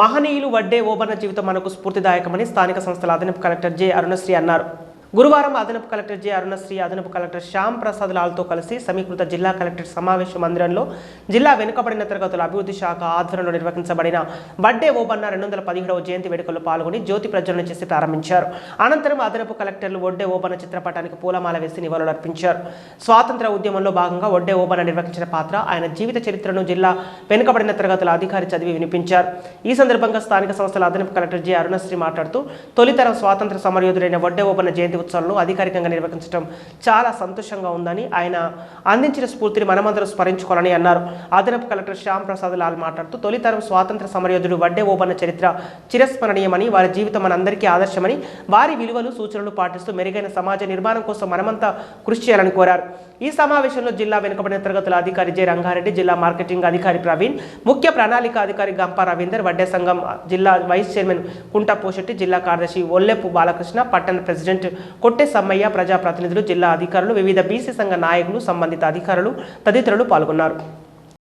మహనీయులు వడ్డే ఓబన్న జీవితం మనకు స్ఫూర్తిదాయకమని స్థానిక సంస్థల అదనపు కలెక్టర్ జె అరుణశ్రీ అన్నారు. గురువారం అదనపు కలెక్టర్ జె అరుణశ్రీ అదనపు కలెక్టర్ శ్యామ్ ప్రసాద్ లాల్తో కలిసి సమీకృత జిల్లా కలెక్టర్ సమావేశ మందిరంలో జిల్లా వెనుకబడిన తరగతుల అభివృద్ధి శాఖ ఆధ్వర్యంలో నిర్వహించబడిన బడ్డే ఓబన్న రెండు వందల పదిహేడవ జయంతి వేడుకల్లో పాల్గొని జ్యోతి ప్రజ్వలన చేసి ప్రారంభించారు. అనంతరం అదనపు కలెక్టర్లు ఒడ్డే ఓబన్న చిత్రపటానికి పూలమాల వేసి నివాళులర్పించారు. స్వాతంత్ర ఉద్యమంలో భాగంగా ఒడ్డే ఓబన్న నిర్వహించిన పాత్ర ఆయన జీవిత చరిత్రను జిల్లా వెనుకబడిన తరగతుల అధికారి చదివి వినిపించారు. ఈ సందర్భంగా స్థానిక సంస్థల అదనపు కలెక్టర్ జె అరుణశ్రీ మాట్లాడుతూ తొలితరం స్వాతంత్ర సమరయోధుడైన ఒడ్డే ఓబన్న జయంతి ఉత్సవాలను అధికారికంగా నిర్వహించడం చాలా సంతోషంగా ఉందని ఆయన అందించిన స్ఫూర్తిని మనమందరం స్మరించుకోవాలని అన్నారు. అదనపు కలెక్టర్ శ్యామ్ ప్రసాద్ లాల్ మాట్లాడుతూ తొలితరం స్వాతంత్ర సమరయోధుడు వడ్డే ఓబన్న చరిత్ర చిరస్మరణీయమని వారి జీవితం మనందరికీ ఆదర్శమని వారి విలువలు సూచనలు పాటిస్తూ మెరుగైన సమాజ నిర్మాణం కోసం మనమంతా కృషి చేయాలని కోరారు. ఈ సమావేశంలో జిల్లా వెనుకబడిన తరగతుల అధికారి జె రంగారెడ్డి జిల్లా మార్కెటింగ్ అధికారి ప్రవీణ్ ముఖ్య ప్రణాళిక అధికారి గంపా రవీందర్ వడ్డే సంఘం జిల్లా వైస్ చైర్మన్ కుంటా పోషెట్టి జిల్లా కార్యదర్శి ఒల్లెప్పు బాలకృష్ణ పట్టణ ప్రెసిడెంట్ కొట్టె సమ్మయ్య ప్రజాప్రతినిధులు జిల్లా అధికారులు వివిధ బీసీ సంఘ నాయకులు సంబంధిత అధికారులు తదితరులు పాల్గొన్నారు.